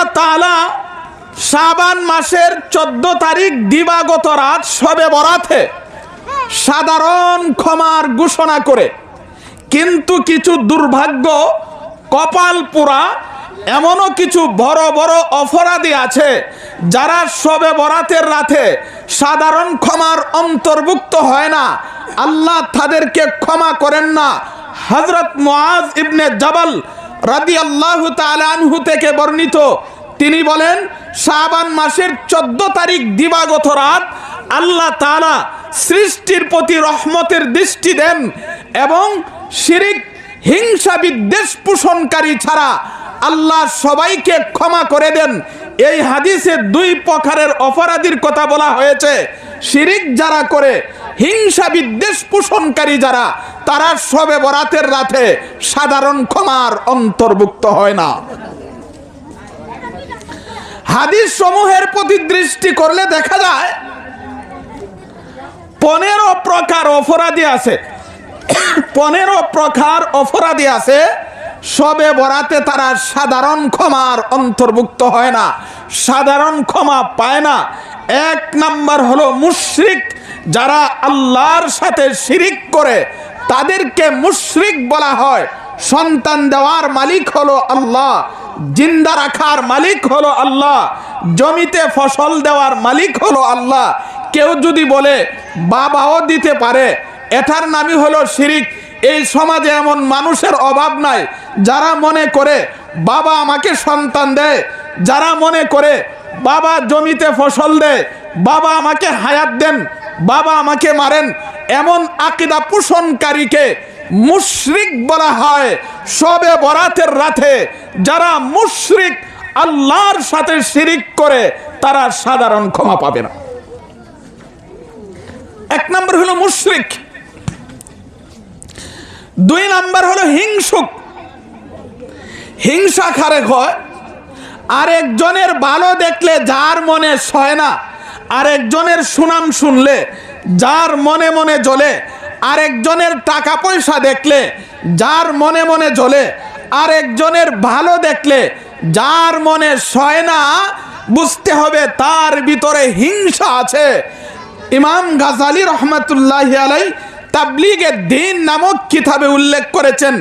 আল্লাহ তাআলা শাবান মাসের চোদ্দ তারিখ দিবাগত রাত সবে বরাতে সাধারণ ক্ষমার ঘোষণা করে। কিন্তু কিছু দুর্ভাগ্য, কপাল পোড়া, এমনও কিছু বড় বড় অপরাধী আছে যারা সবে বরাতের রাতে সাধারণ ক্ষমার অন্তর্ভুক্ত হয় না। আল্লাহ তাদেরকে ক্ষমা করেন না। হজরত মুআজ ইবনে জাবাল রাদি আল্লাহ তালানহু থেকে বর্ণিত। তিনি বলেন শাহবান মাসের চোদ্দ তারিখ দিবাগত রাত আল্লাহ তালা সৃষ্টির প্রতি রহমতের দৃষ্টি দেন এবং শিরিক, হিংসা বিদ্বেষ পোষণকারী ছাড়া আল্লাহ সবাইকে ক্ষমা করে দেন। এই হাদিসে দুই প্রকারের অপরাধীর কথা বলা হয়েছে। শিরিক যারা করে, হিংসা বিদ্বেষ পোষণকারী যারা, তারা সবে বরাতের রাতে সাধারণ ক্ষমার অন্তর্ভুক্ত হয় না। হাদিস সমূহের প্রতি দৃষ্টি করলে দেখা যায়, পনেরো প্রকার অপরাধী আছে। পনেরো প্রকার অপরাধী আছে। সবে বরাতে তারা সাধারণ ক্ষমার অন্তর্ভুক্ত হয় না, সাধারণ ক্ষমা পায় না। এক নাম্বার হলো মুশরিক, যারা আল্লাহর সাথে শিরিক করে, তাদেরকে মুশরিক বলা হয়। সন্তান দেওয়ার মালিক হলো আল্লাহ, জিন্দা রাখার মালিক হলো আল্লাহ, জমিতে ফসল দেওয়ার মালিক হলো আল্লাহ। কেউ যদি বলে, বাবাও দিতে পারে। এটার নামই হলো শিরিক। এই সমাজে এমন মানুষের অভাব নাই। যারা মনে করে বাবা আমাকে সন্তান দেয়, যারা মনে করে বাবা জমিতে ফসল দেয়, বাবা আমাকে হায়াত দেন, বাবা আমাকে মারেন, এমন আকিদা পোষণকারীকে মুশরিক বলা হয় সবে বরাতের রাতে। যারা মুশরিক আল্লাহর সাথে শিরিক করে, তারা সাধারণ ক্ষমা পাবে না। এক নম্বর হলো মুশরিক। দুই নাম্বার হলো হিংসুক। হিংসা খারে হয় আরেকজনের ভালো দেখলে যার মনে সয় না, আরেকজনের সুনাম শুনলে যার মনে মনে জ্বলে, আরেকজনের টাকা পয়সা দেখলে যার মনে মনে জ্বলে, আরেকজনের ভালো দেখলে যার মনে সয় না, বুঝতে হবে তার ভিতরে হিংসা আছে। ইমাম গাজালি রহমতুল্লাহ আলাই তাবলিগের দিন নামক কিতাবে উল্লেখ করেছেন,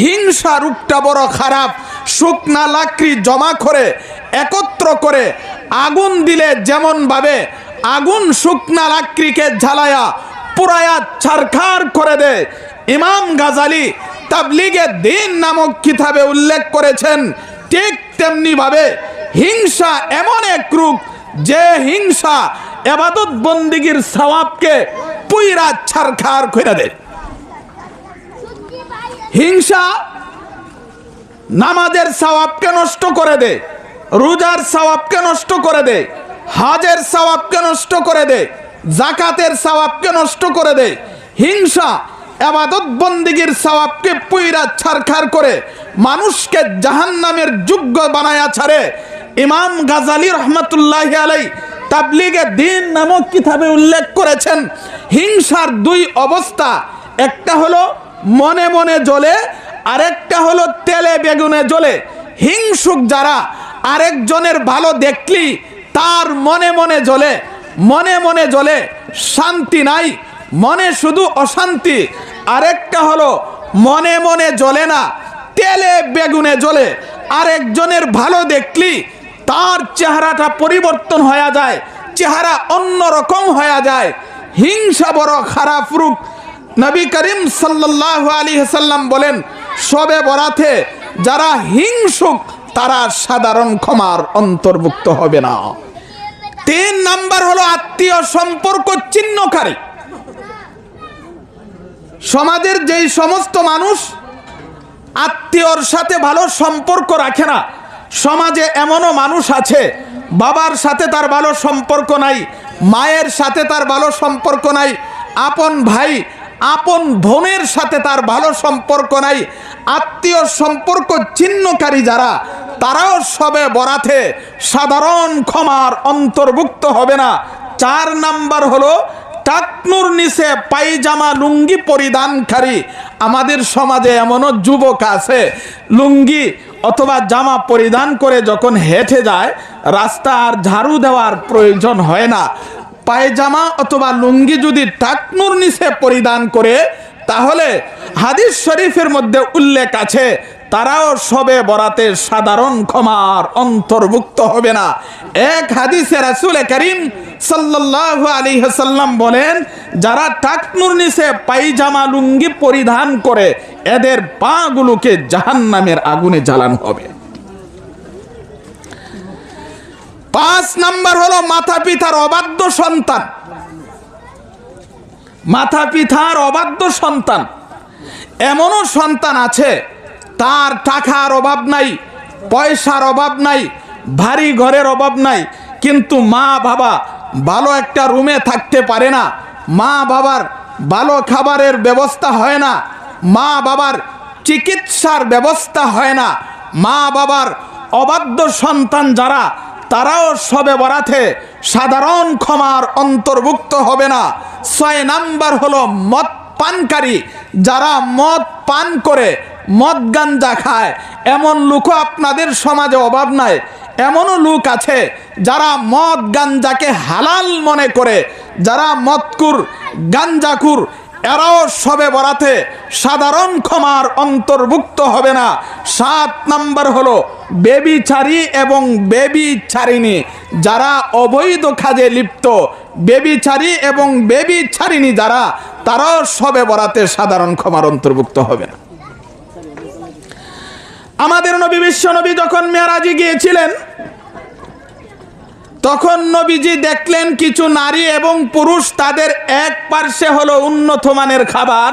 হিংসা রূপটা বড় খারাপ, শুকনা লাকড়ি জমা করে, একত্র করে, আগুন দিলে যেমন ভাবে, আগুন শুকনা লাকড়িকে ঝালায়া পুরায়া ছারখার করে দেয়। ইমাম গাজালি তাবলিগের দিন নামক কিতাবে উল্লেখ করেছেন, ঠিক তেমনি ভাবে হিংসা এমন এক রূপ, যে হিংসা এবাদত বন্দিগির সওয়াবকে পুইরা ছারখার করে দেয় হিংসা নামাজের নষ্ট করে দেয় রোজার নষ্ট করে দেয় হাজের নষ্ট করে দেয় জাকাতের সওয়াবকে নষ্ট করে দেয় হিংসা এবাদত বন্দিগির সওয়াবকে পুইরা ছারখার করে মানুষকে জাহান্নামের যোগ্য বানায়া ছাড়ে। ইমাম গাজালি রহমতুল্লাহ আলাই তাবলিগে দিন নামক কিতাবে উল্লেখ করেছেন, হিংসার দুই অবস্থা। একটা হলো মনে মনে জ্বলে, আরেকটা হলো তেলে বেগুনে জ্বলে। হিংসুক যারা, আরেকজনের ভালো দেখলি, তার মনে মনে জ্বলে। মনে মনে জ্বলে, শান্তি নাই, মনে শুধু অশান্তি। আরেকটা হলো মনে মনে জ্বলে না, তেলে বেগুনে জ্বলে। আরেকজনের ভালো দেখলি তার চেহারাটা পরিবর্তন হয়ে যায়, চেহারা অন্য রকম হয়ে যায়। হিংসা বড় খারাপ রূপ। নবী করিম সাল্লাহ আলী সাল্লাম বলেন, সবে বরাতে যারা হিংসুক, তারা সাধারণ ক্ষমার অন্তর্ভুক্ত হবে না। তিন নাম্বার হলো আত্মীয় সম্পর্ক চিহ্নকারী সমাজের যেই সমস্ত মানুষ আত্মীয়র সাথে ভালো সম্পর্ক রাখে না সমাজে এমনও মানুষ আছে, বাবার সাথে তার ভালো সম্পর্ক নাই, মায়ের সাথে তার ভালো সম্পর্ক নাই, আপন ভাই, আপন বোনের সাথে তার ভালো সম্পর্ক নাই, আত্মীয় সম্পর্ক চিহ্নকারী যারা, তারাও সবে বরাতে সাধারণ ক্ষমার অন্তর্ভুক্ত হবে না। চার নাম্বার হলো, টাকনুর নিচে পাইজামা লুঙ্গি পরিধানকারী। আমাদের সমাজে এমনও যুবক আছে, লুঙ্গি অথবা জামা পরিধান করে যখন হেঁটে যায় রাস্তা আর ঝাড়ু দেওয়ার প্রয়োজন হয় না। পায়জামা অথবা লুঙ্গি যদি টাকনুর নিচে পরিধান করে তাহলে হাদিস শরীফের মধ্যে উল্লেখ আছে, তারাও সবে বরাতে সাধারণ ক্ষমার অন্তর্ভুক্ত হবে না। এক হাদিসে রাসূল করিম সাল্লাল্লাহু আলাইহি সাল্লাম বলেন, যারা টাকনুর নিচে পায়জামা লুঙ্গি পরিধান করে, এদের পাগুলোকে জাহান্নামের আগুনে জ্বালানো হবে। পাঁচ নাম্বার হলো মাতা পিতার অবাধ্য সন্তান। মাতা পিথার অবাধ্য সন্তান। এমনও সন্তান আছে, তার টাকার অভাব নাই, পয়সার অভাব নাই, ভারী ঘরের অভাব নাই, কিন্তু মা বাবা ভালো একটা রুমে থাকতে পারে না, মা বাবার ভালো খাবারের ব্যবস্থা হয় না, মা বাবার চিকিৎসার ব্যবস্থা হয় না, মা বাবার অবাধ্য সন্তান যারা তারাও সবে বরাতে সাধারণ ক্ষমার অন্তর্ভুক্ত হবে না। ছয় নাম্বার হলো মদ পানকারী। যারা মদ পান করে, মদ গাঞ্জা খায়, এমন লোকও আপনাদের সমাজে অভাব নাই। এমনও লোক আছে যারা মদ গাঞ্জাকে হালাল মনে করে, যারা মদকুর, গাঞ্জাকুর এরাও সবে বরাতে সাধারণ ক্ষমার অন্তর্ভুক্ত হবে না। সাত নাম্বার হলো বেবিচারী এবং বেবি বেবিচারিণী। যারা অবৈধ কাজে লিপ্ত, বেবিচারী এবং বেবি বেবিচারিণী যারা, তারাও সবে বরাতে সাধারণ ক্ষমার অন্তর্ভুক্ত হবে না। আমাদের নবী বিশ্ব নবী যখন মেয়ারাজি গিয়েছিলেন তখন নবীজি দেখলেন কিছু নারী এবং পুরুষ, তাদের এক পার্শ্বে হলো উন্নত মানের খাবার,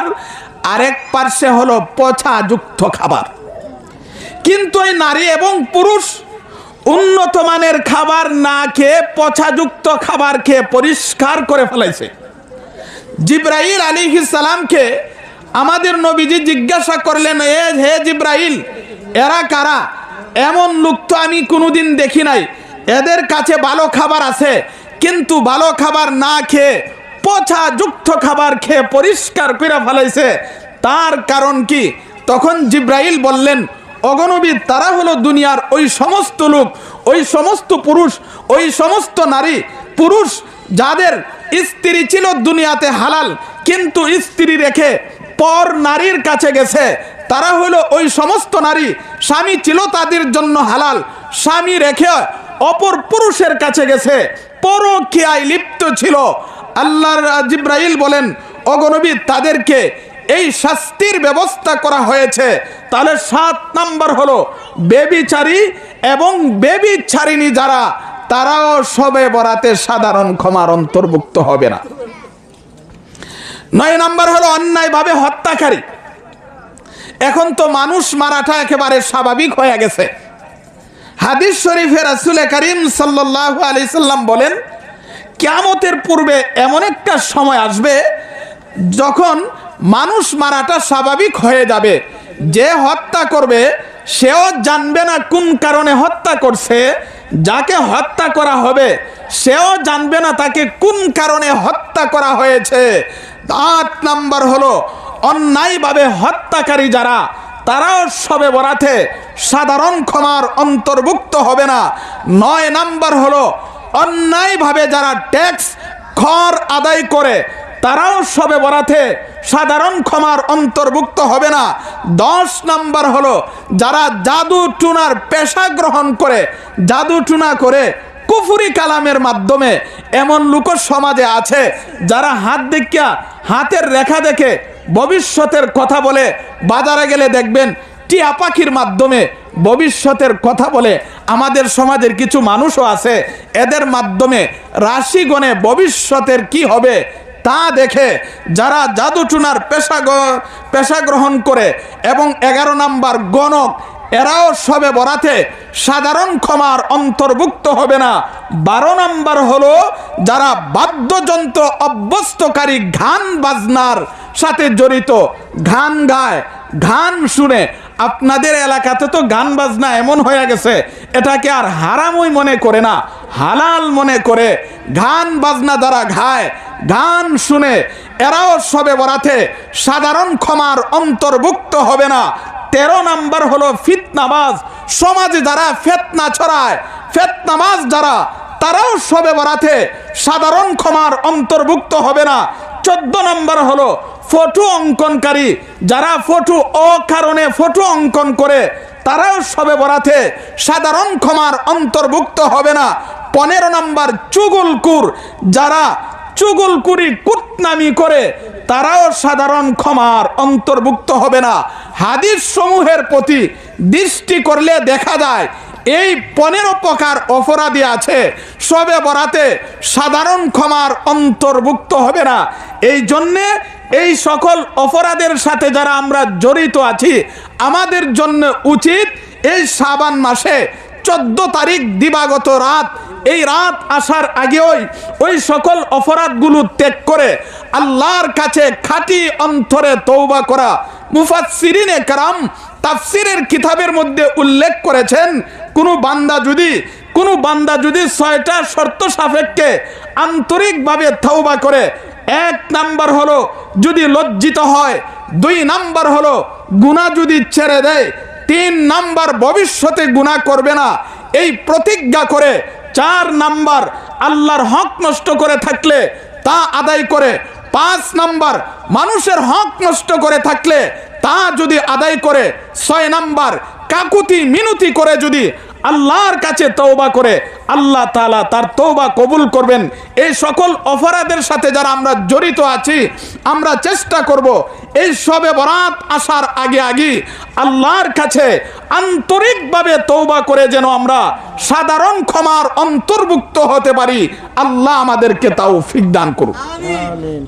আরেক পার্শ্বে হলো পচাযুক্ত খাবার। কিন্তু এই নারী এবং পুরুষ উন্নত মানের খাবার না খেয়ে পচাযুক্ত খাবার খেয়ে পরিষ্কার করে ফেলাইছে জিব্রাইল আলী সালামকে আমাদের নবীজি জিজ্ঞাসা করলেন, এ, হে জিব্রাইল, এরা কারা? এমন লোক তো আমি কোনোদিন দেখি নাই। এদের কাছে ভালো খাবার আছে, কিন্তু ভালো খাবার না খেয়ে পচা যুক্ত খাবার খেয়ে পরিষ্কার করে ফেলাইছে। তার কারণ কি? তখন জিব্রাইল বললেন, অগণবী, তারা হলো দুনিয়ার ওই সমস্ত লোক, ওই সমস্ত পুরুষ, ওই সমস্ত নারী। পুরুষ যাদের স্ত্রী ছিল দুনিয়াতে হালাল, কিন্তু স্ত্রী রেখে পর নারীর কাছে গেছে। তারা হলো ওই সমস্ত নারী, স্বামী ছিল তাদের জন্য হালাল, স্বামী রেখে অপর পুরুষের কাছে গেছে। পরকিয়ায় লিপ্ত ছিল। আল্লাহর জিব্রাইল বলেন অগণবী তাদেরকে এই শাস্তির ব্যবস্থা করা হয়েছে। তাহলে সাত নাম্বার হলো, বেবিচারী এবং বেবিচারিণী যারা, তারাও সবে বরাতে সাধারণ ক্ষমার অন্তর্ভুক্ত হবে না। নয় নাম্বার হলো, অন্যায়ভাবে হত্যাকারী। এখন তো মানুষ মারাটা একেবারে স্বাভাবিক হয়ে গেছে। হাদিস শরীফে রাসুল করিম সাল্লাহ আলি সাল্লাম বলেন, কেয়ামতের পূর্বে এমন একটা সময় আসবে যখন মানুষ মারাটা স্বাভাবিক হয়ে যাবে। যে হত্যা করবে, সেও জানবে না কোন কারণে হত্যা করছে, যাকে হত্যা করা হবে, সেও জানবে না তাকে কোন কারণে হত্যা করা হয়েছে। আট নাম্বার হলো, অন্যায়ভাবে হত্যাকারী যারা তারাও সবে বরাতে সাধারণ ক্ষমার অন্তর্ভুক্ত হবে না। নয় নাম্বার হলো, অন্যায়ভাবে যারা ট্যাক্স খর আদায় করে, তারাও সবে বরাতে সাধারণ ক্ষমার অন্তর্ভুক্ত হবে না। দশ নাম্বার হলো, যারা জাদু টুনার পেশা গ্রহণ করে, জাদু টুনা করে কুফুরি কালামের মাধ্যমে এমন লোক সমাজে আছে, যারা হাত দেখিয়া, হাতের রেখা দেখে ভবিষ্যতের কথা বলে বাজারে গেলে দেখবেন টিয়া পাখির মাধ্যমে ভবিষ্যতের কথা বলে আমাদের সমাজের কিছু মানুষও আছে, এদের মাধ্যমে রাশিগণে ভবিষ্যতের কি হবে তা দেখে যারা জাদুটুনার পেশা পেশা গ্রহণ করে এবং এগারো নাম্বার গণক এরাও সবে বরাতে সাধারণ ক্ষমার অন্তর্ভুক্ত হবে না। বারো নম্বর হলো যারা বাদ্যযন্ত্র অভ্যস্তকারী ঘান বাজনার সাথে জড়িত। ঘান গায় ঘান শুনে আপনাদের এলাকাতে তো গান বাজনা এমন হয়ে গেছে, এটাকে আর হারামই মনে করে না, হালাল মনে করে। গান বাজনা দ্বারা ঘায়, গান শুনে এরাও সবে বরাতে সাধারণ ক্ষমার অন্তর্ভুক্ত হবে না। তেরো নাম্বার হলো ফিতনাবাজ, সমাজে যারা ফেতনা ছড়ায়, ফেতনাবাজ যারা, তারাও সবে বরাতে সাধারণ ক্ষমার অন্তর্ভুক্ত হবে না। চোদ্দ নম্বর হলো ফটো অঙ্কনকারী। যারা ফটো অকারণে ফটো অঙ্কন করে, তারাও সবে বরাতে সাধারণ ক্ষমার অন্তর্ভুক্ত হবে না। পনেরো নম্বর চুগুলকুর। যারা চুগুলকুরি কুটনামি করে, তারাও সাধারণ ক্ষমার অন্তর্ভুক্ত হবে না। হাদিস সমূহের প্রতি দৃষ্টি করলে দেখা যায় এই পনেরো প্রকার অপরাধী আছে। সবে বরাতে সাধারণ ক্ষমার অন্তর্ভুক্ত হবে না। এই জন্যে এই সকল অপরাধের সাথে যারা আমরা জড়িত আছি, আমাদের জন্য উচিত এই সাবান মাসে চোদ্দ তারিখ দিবাগত রাত, এই রাত আসার আগেই ওই সকল অপরাধগুলো ত্যাগ করে আল্লাহর কাছে খাঁটি অন্তরে তৌবা করা। মুফাসসিরিনে কারাম তাফসিরের কিতাবের মধ্যে উল্লেখ করেছেন, কোনো বান্দা যদি, কোনো বান্দা যদি ছয়টা শর্ত সাপেক্ষে আন্তরিকভাবে তৌবা করে, এক নাম্বার হলো যদি লজ্জিত হয়, দুই নাম্বার হলো গুণা যদি ছেড়ে দেয়, তিন নাম্বার ভবিষ্যতে গুণা করবে না, এই প্রতিজ্ঞা করে চার নাম্বার আল্লাহর হক নষ্ট করে থাকলে তা আদায় করে পাঁচ নাম্বার, মানুষের হক নষ্ট করে থাকলে তা যদি আদায় করে, ছয় নাম্বার, কাকুতি মিনতি করে যদি আল্লাহর কাছে তৌবা করে, আল্লাহ তালা তার তৌবা কবুল করবেন। এই সকল অপরাধের সাথে যারা আমরা জড়িত আছি, আমরা চেষ্টা করব এই সবে বরাত আসার আগে আগে আল্লাহর কাছে আন্তরিকভাবে তৌবা করে যেন আমরা সাধারণ ক্ষমার অন্তর্ভুক্ত হতে পারি। আল্লাহ আমাদেরকে তাও দান করুক আমিন।